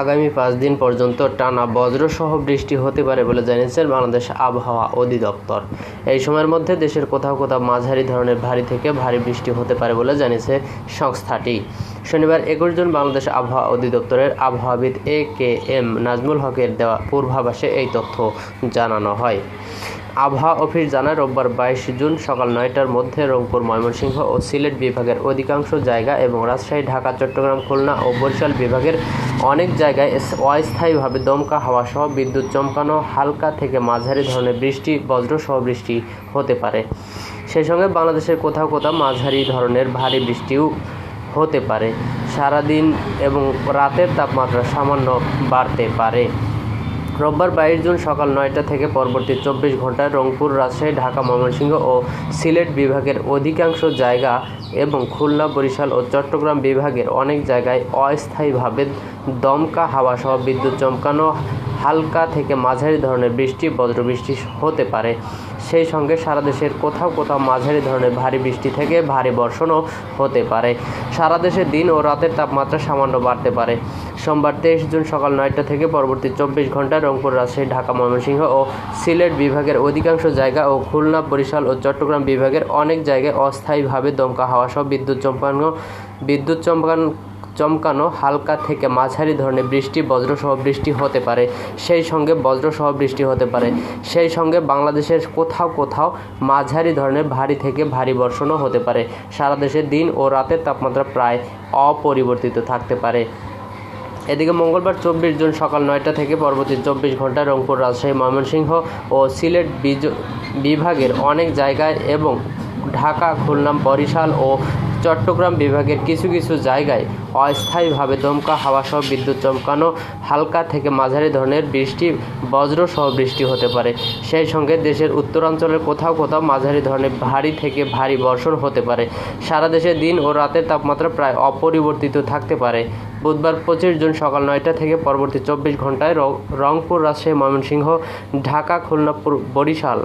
আগামী পাঁচ দিন পর্যন্ত টানা বজ্রসহ বৃষ্টি হতে পারে বলে জানিয়েছেন বাংলাদেশ আবহাওয়া অধিদপ্তর। এই সময়ের মধ্যে দেশের কোথাও কোথাও মাঝারি ধরনের ভারী থেকে ভারী বৃষ্টি হতে পারে বলে জানিয়েছে সংস্থাটি। শনিবার একুশ জুন বাংলাদেশ আবহাওয়া অধিদপ্তরের আবহাওয়াবিদ এ কে এম নাজমুল হকের দেওয়া পূর্বাভাসে এই তথ্য জানানো হয়। আবহাওয়া অফিস জানায়, রোববার বাইশ জুন সকাল নয়টার মধ্যে রংপুর, ময়মনসিংহ ও সিলেট বিভাগের অধিকাংশ জায়গা এবং রাজশাহী, ঢাকা, চট্টগ্রাম, খুলনা ও বরিশাল বিভাগের অনেক জায়গায় অস্থায়ীভাবে দমকা হাওয়া সহ বিদ্যুৎ চমকানো, হালকা থেকে মাঝারি ধরনের বৃষ্টি বজ্রসহ বৃষ্টি হতে পারে। সেই সঙ্গে বাংলাদেশের কোথাও কোথাও মাঝারি ধরনের ভারী বৃষ্টিও হতে পারে। সারাদিন এবং রাতের তাপমাত্রা সামান্য বাড়তে পারে। রোববার বাইশ জুন সকাল নয়টা থেকে পরবর্তী চব্বিশ ঘন্টায় রংপুর, রাজশাহী, ঢাকা, ময়মনসিংহ ও সিলেট বিভাগের অধিকাংশ জায়গা এবং খুলনা, বরিশাল ও চট্টগ্রাম বিভাগের অনেক জায়গায় অস্থায়ীভাবে দমকা হাওয়া সহ বিদ্যুৎ চমকানো হালকা থেকে মাঝারি ধরনের বৃষ্টি, বজ্রবৃষ্টি হতে পারে। সেই সঙ্গে সারা দেশের কোথাও কোথাও মাঝারি ধরনের ভারী বৃষ্টি থেকে ভারী বর্ষণও হতে পারে। সারা দেশে দিন ও রাতের তাপমাত্রা সামান্য বাড়তে পারে। সোমবার তেইশ জুন সকাল নয়টা থেকে পরবর্তী চব্বিশ ঘন্টায় রংপুর, রাজশাহী, ঢাকা, ময়মনসিংহ ও সিলেট বিভাগের অধিকাংশ জায়গা ও খুলনা, বরিশাল ও চট্টগ্রাম বিভাগের অনেক জায়গায় অস্থায়ীভাবে দমকা হাওয়া সহ বিদ্যুৎ চমকানো বিদ্যুৎ চমকানো চমকানো হালকা থেকে মাঝারি ধরনের বৃষ্টি, বজ্রসহ বৃষ্টি হতে পারে। সেই সঙ্গে বজ্রসহ বৃষ্টি হতে পারে। সেই সঙ্গে বাংলাদেশের কোথাও কোথাও মাঝারি ধরনের ভারী থেকে ভারী বর্ষণও হতে পারে। সারা দেশে দিন ও রাতের তাপমাত্রা প্রায় অপরিবর্তিত থাকতে পারে। এদিকে মঙ্গলবার চব্বিশ জুন সকাল নয়টা থেকে পরবর্তী চব্বিশ ঘন্টায় রংপুর, রাজশাহী, ময়মনসিংহ ও সিলেট বিজ- বিভাগের অনেক জায়গায় এবং ঢাকা, খুলনা, বরিশাল ও চট্টগ্রাম বিভাগের কিছু কিছু জায়গায় অস্থায়ীভাবে দমকা হাওয়া সহ বিদ্যুৎ চমকানো, হালকা থেকে মাঝারি ধরনের বৃষ্টি বজ্র সহ বৃষ্টি হতে পারে। সেই সঙ্গে দেশের উত্তরাঞ্চলের কোথাও কোথাও মাঝারি ধরনের ভারী থেকে ভারী বর্ষণ হতে পারে। সারা দেশে দিন ও রাতের তাপমাত্রা প্রায় অপরিবর্তিত থাকতে পারে। বুধবার পঁচিশ জুন সকাল নয়টা থেকে পরবর্তী চব্বিশ ঘন্টায় রংপুর রাজশাহী, ময়মনসিংহ, ঢাকা খুলনাপুর বরিশাল।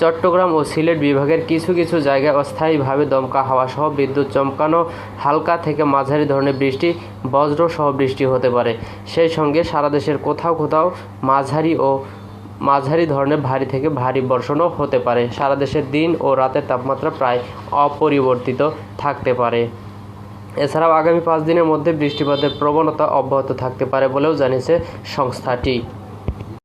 চট্টগ্রাম ও সিলেট বিভাগের কিছু কিছু জায়গায় অস্থায়ীভাবে দমকা হাওয়া সহ বিদ্যুৎ চমকানো, হালকা থেকে মাঝারি ধরনের বৃষ্টি বজ্র সহ বৃষ্টি হতে পারে। সেই সঙ্গে সারা দেশের কোথাও কোথাও মাঝারি ও মাঝারি ধরনের ভারী থেকে ভারী বর্ষণও হতে পারে। সারা দেশের দিন ও রাতের তাপমাত্রা প্রায় অপরিবর্তিত থাকতে পারে। এছাড়াও আগামী পাঁচ দিনের মধ্যে বৃষ্টিপাতের প্রবণতা অব্যাহত থাকতে পারে বলেও জানিয়েছে সংস্থাটি।